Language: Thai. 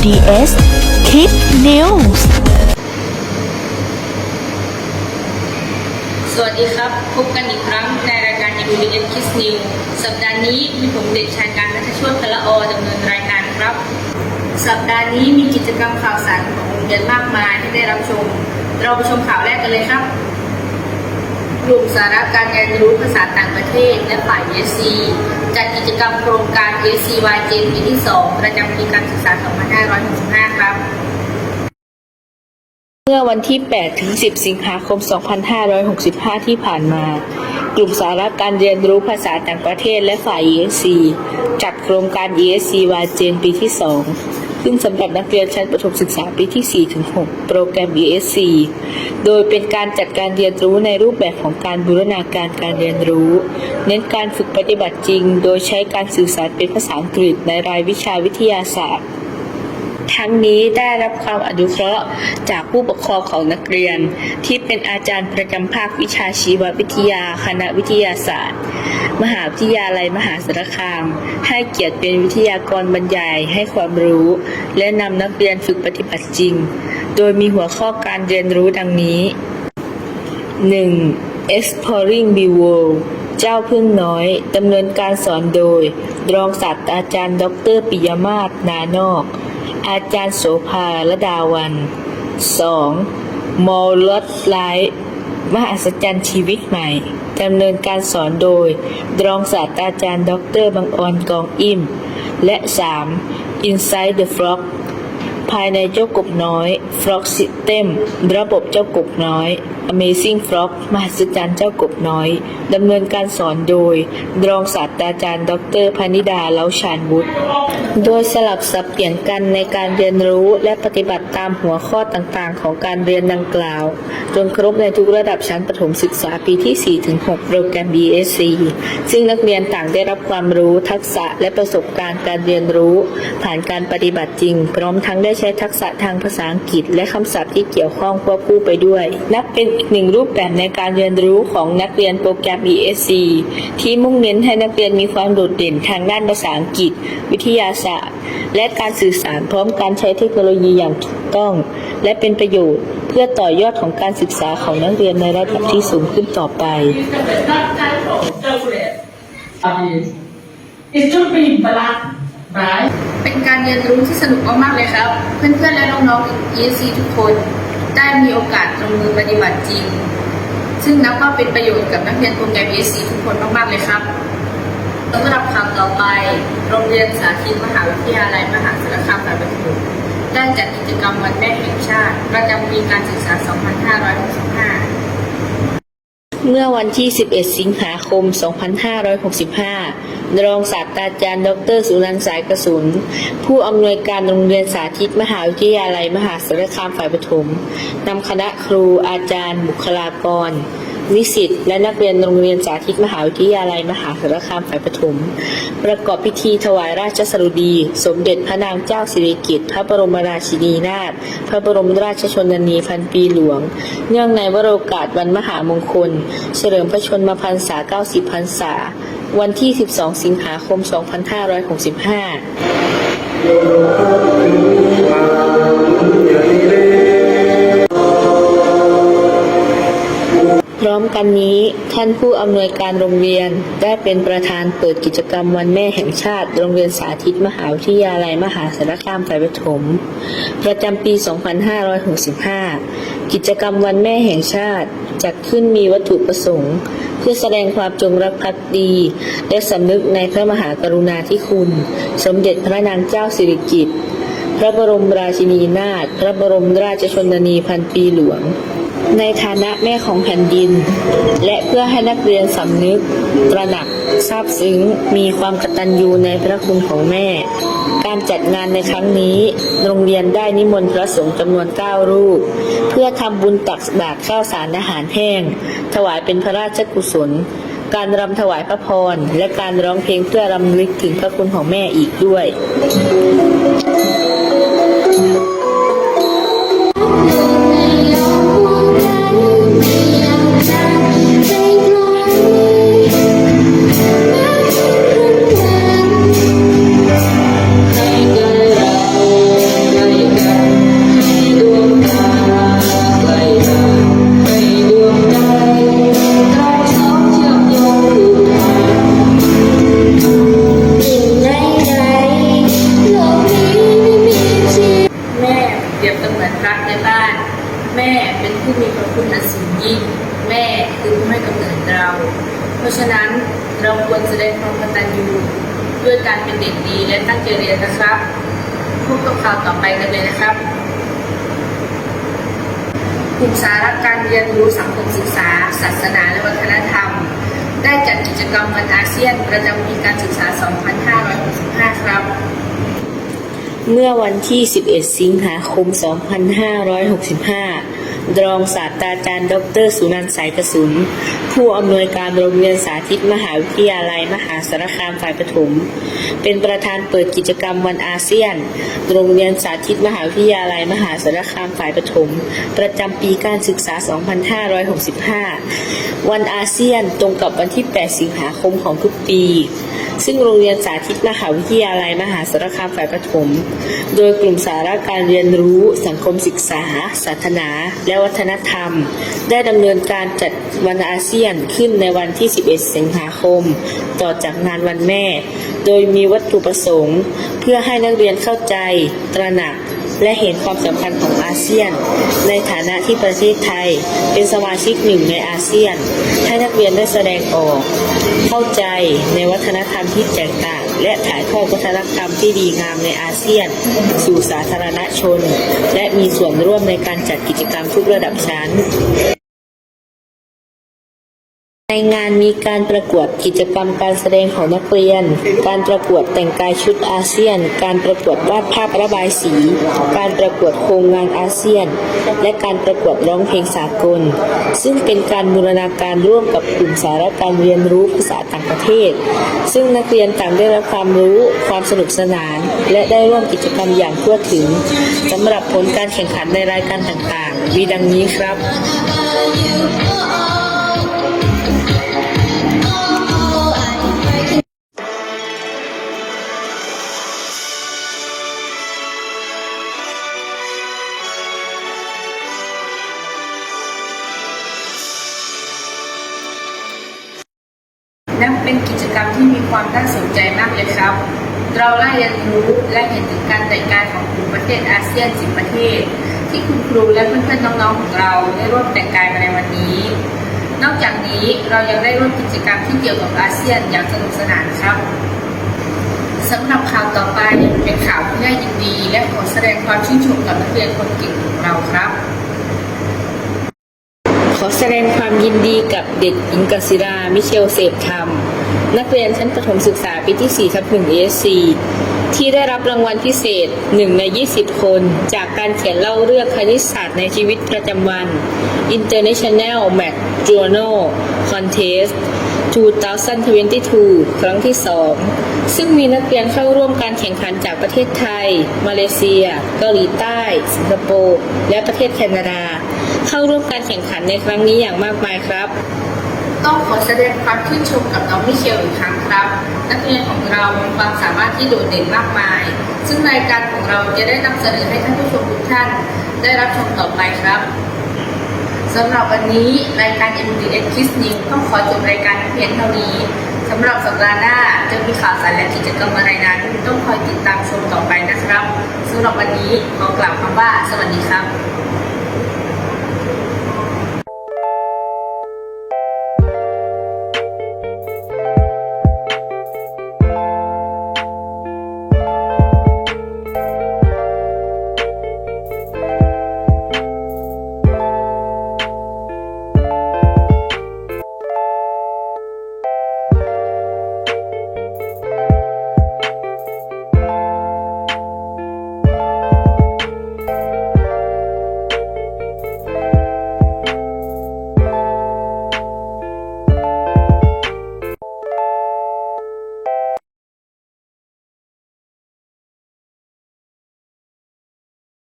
UDS Kid News สวัสดีครับ พบกันอีกครั้งในรายการ UDN Kids New สัปดาห์นี้มีผมเด็กชายการนัทชวดพละอดำเนินรายการครับ สัปดาห์นี้มีกิจกรรมข่าวสารของโรงเรียนมากมายให้ได้รับชม เราไปชมข่าวแรกกันเลยครับ กลุ่มสาระการเรียนรู้ภาษาต่างประเทศ และฝ่าย ESC จัดกิจกรรมโครงการ ESC Y Gen ปีที่ 2 ประจำปีการศึกษา 2565 ครับ เมื่อวันที่ 8 ถึง 10 สิงหาคม 2565 ที่ผ่านมา กลุ่มสาระการเรียนรู้ภาษาต่างประเทศและฝ่าย ESC จัดโครงการ ESC วาเจนปีที่ 2 ขึ้นสำหรับนักเรียนชั้นประถมศึกษาปีที่4ถึง6โปรแกรม ESC โดยเป็นการจัดการเรียนรู้ในรูปแบบของการบูรณาการการเรียนรู้ เน้นการฝึกปฏิบัติจริง โดยใช้การสื่อสารเป็นภาษาอังกฤษในรายวิชาวิทยาศาสตร์ ทั้งนี้ได้รับความอนุเคราะห์จากผู้ปกครองของนักเรียน ที่เป็นอาจารย์ประจำภาควิชาชีววิทยาคณะวิทยาศาสตร์ มหาวิทยาลัยมหาสารคาม ให้เกียรติเป็นวิทยากรบรรยายให้ความรู้ และนำนักเรียนฝึกปฏิบัติจริง โดยมีหัวข้อการเรียนรู้ดังนี้ 1. Exploring b w o r l d เจ้าพึ่งน้อยดำเนินการสอนโดย รองศาสตราจารย์ ดรปิยมาศนานอก อาจารย์โสภาละดาวัน 2. มอลลดไลท์มหัศจรรย์ชีวิตใหม่ดำเนินการสอนโดย รองศาสตราจารย์ดรบังออนกองอิ่ม และ 3. Inside the Frog ภายในเจ้ากบน้อย Frog System ระบบเจ้ากบน้อย Amazing Frog มหัศจรรย์เจ้ากบน้อย ดำเนินการสอนโดย รองศาสตราจารย์ ดรพนิดาเล้าชานบุตรโดยสลับสับเปลี่ยนกันในการเรียนรู้และปฏิบัติตามหัวข้อต่างๆ ของการเรียนดังกล่าว จนครบในทุกระดับชั้นประถมศึกษาปีที่ 4-6 โปรแกรม BSc ซึ่งนักเรียนต่างได้รับความรู้ทักษะและประสบการณ์การเรียนรู้ ผ่านการปฏิบัติจริง พร้อมทั้งได้ใช้ทักษะทางภาษาอังกฤษ และคำศัพท์ที่เกี่ยวข้องควบคู่ไปด้วย นับเป็นอีกหนึ่งรูปแบบในการเรียนรู้ของนักเรียนโปรแกรม BSc ที่มุ่งเน้นให้นักเรียนมีความโดดเด่นทางด้านภาษาอังกฤษ วิทยาศาสตร์ และการสื่อสารพร้อมการใช้เทคโนโลยีอย่างถูกต้อง และเป็นประโยชน์เพื่อต่อยอดของการศึกษาของนักเรียนในระดับที่สูงขึ้นต่อไป obvious. It should be black, right? เป็นการเรียนรู้ที่สนุกมากๆเลยครับ เพื่อนๆและน้องๆ ESC ทุกคน ได้มีโอกาสลงมือปฏิบัติจริง ซึ่งนับว่าเป็นประโยชน์กับนักเรียนโปรแกรม ESC ทุกคนมากๆเลยครับสำหรับข่าวต่อไป โรงเรียนสาธิตมหาวิทยาลัยมหาสารคามฝ่ายประถมได้จัดกิจกรรมวันแม่แห่งชาติ ประจำปีการศึกษา 2565 เมื่อวันที่ 11 สิงหาคม 2565 รองศาสตราจารย์ ดร สุนันท์สายกระสุน ผู้อำนวยการโรงเรียนสาธิตมหาวิทยาลัยมหาสารคามฝ่ายปฐมนำคณะครูอาจารย์ บุคลากร นิสิตและนักเรียนโรงเรียนสาธิตมหาวิทยาลัยมหาสารคามฝ่ายปฐมประกอบพิธีถวายราชสรุดี สมเด็จพระนางเจ้าสิริกิติ์พระบรมราชินีนาถพระบรมราชชนนีพันปีหลวง เนื่องในวโรกาสวันมหามงคล เฉลิมพระชนมพรรษา 90 พรรษา วันที่ 12 สิงหาคม 2565 พร้อมกันนี้ท่านผู้อำนวยการโรงเรียนได้เป็นประธานเปิดกิจกรรมวันแม่แห่งชาติ โรงเรียนสาธิตมหาวิทยาลัยมหาสารคามฝ่ายปฐมประจำปี 2565 กิจกรรมวันแม่แห่งชาติจัดขึ้นมีวัตถุประสงค์ เพื่อแสดงความจงรักภักดี และสำนึกในพระมหากรุณาธิคุณ สมเด็จพระนางเจ้าสิริกิติ์พระบรมราชินีนาถพระบรมราชชนนีพันปีหลวง ในฐานะแม่ของแผ่นดิน และเพื่อให้นักเรียนสำนึก ตระหนักซาบซึ้ง มีความกตัญญูในพระคุณของแม่ การจัดงานในครั้งนี้ โรงเรียนได้นิมนต์พระสงฆ์จำนวน 9 รูป เพื่อทำบุญตักบาตรข้าวสารอาหารแห้ง ถวายเป็นพระราชกุศล การรำถวายพระพร และการร้องเพลงเพื่อรำลึกถึงพระคุณของแม่อีกด้วย ด้วยการเป็นเด็กดีและตั้งใจเรียนนะครับพบกับข่าวต่อไปกันเลยนะครับกลุ่มสาระการเรียนรู้สังคมศึกษา ศาสนาและวัฒนธรรม ได้จัดกิจกรรมวันอาเซียนประจำปีการศึกษา 2565 ครับ เมื่อวันที่ 11 สิงหาคม 2565รองศาสตราจารย์ ดรสุนันท์สายกระสุน ผู้อำนวยการโรงเรียนสาธิตมหาวิทยาลัยมหาสารคามฝ่ายปฐม เป็นประธานเปิดกิจกรรมวันอาเซียน โรงเรียนสาธิตมหาวิทยาลัยมหาสารคามฝ่ายปฐม ประจำปีการศึกษา 2565 วันอาเซียนตรงกับวันที่ 8 สิงหาคมของทุกปีซึ่งโรงเรียนสาธิตมหาวิทยาลัยมหาสารคามฝ่ายประถม โดยกลุ่มสาระการเรียนรู้ สังคมศึกษา ศาสนาและวัฒนธรรม ได้ดำเนินการจัดวันอาเซียนขึ้นในวันที่ 11 สิงหาคม ต่อจากงานวันแม่ โดยมีวัตถุประสงค์ เพื่อให้นักเรียนเข้าใจ ตระหนักและเห็นความสำคัญของอาเซียน ในฐานะที่ประเทศไทย เป็นสมาชิกหนึ่งในอาเซียน ให้นักเรียนได้แสดงออก เข้าใจในวัฒนธรรมที่แตกต่าง และถ่ายทอดวัฒนธรรมที่ดีงามในอาเซียน สู่สาธารณชน และมีส่วนร่วมในการจัดกิจกรรมทุกระดับชั้น ในงานมีการประกวดกิจกรรมการแสดงของนักเรียน การประกวดแต่งกายชุดอาเซียน การประกวดวาดภาพระบายสี การประกวดโครงงานอาเซียน และการประกวดร้องเพลงสากล ซึ่งเป็นการบูรณาการร่วมกับกลุ่มสาระการเรียนรู้ภาษาต่างประเทศ ซึ่งนักเรียนต่างได้รับความรู้ ความสนุกสนาน และได้ร่วมกิจกรรมอย่างทั่วถึงสำหรับผลการแข่งขันในรายการต่างๆมีดังนี้ครับ นับเป็นกิจกรรมที่มีความน่าสนใจมากเลยครับ เราได้เรียนรู้และเห็นถึงการแต่งกายของกลุ่มประเทศอาเซียน10ประเทศ ที่คุณครูและเพื่อนๆน้องๆของเราได้ร่วมแต่งกายมาในวันนี้ นอกจากนี้เรายังได้ร่วมกิจกรรมที่เกี่ยวกับอาเซียนอย่างสนุกสนานครับสำหรับข่าวต่อไปเป็นข่าวที่น่ายินดี และขอแสดงความชื่นชมกับนักเรียนคนเก่งของเราครับ แสดงความยินดีกับเด็กหญิงกศิรา มิเชลเสพธรรม นักเรียนชั้นประถมศึกษาปีที่4ทับ1 ESC ที่ได้รับรางวัลพิเศษ 1 ใน 20 คน จากการเขียนเล่าเรื่องคณิตศาสตร์ในชีวิตประจำวัน International Math Journal Contest 2022 ครั้งที่ 2 ซึ่งมีนักเรียนเข้าร่วมการแข่งขันจากประเทศไทย มาเลเซีย เกาหลีใต้ สิงคโปร์ และประเทศแคนาดา เข้าร่วมการแข่งขันในครั้งนี้อย่างมากมายครับ ต้องขอแสดงความชื่นชมกับน้องมิเชลอีกครั้งครับ นักเรียนของเรามีความสามารถที่โดดเด่นมากมาย ซึ่งรายการของเราจะได้นำเสนอให้ท่านผู้ชมทุกท่าน ได้รับชมต่อไปครับสำหรับวันนี้รายการ MDS Kids News ต้องขอจบรายการเพียงเท่านี้สำหรับสัปดาห์หน้าจะมีข่าวสารและกิจกรรมอะไรนั้นต้องคอยติดตามชมต่อไปนะครับสำหรับวันนี้ขอกล่าวคำว่า สวัสดีครับ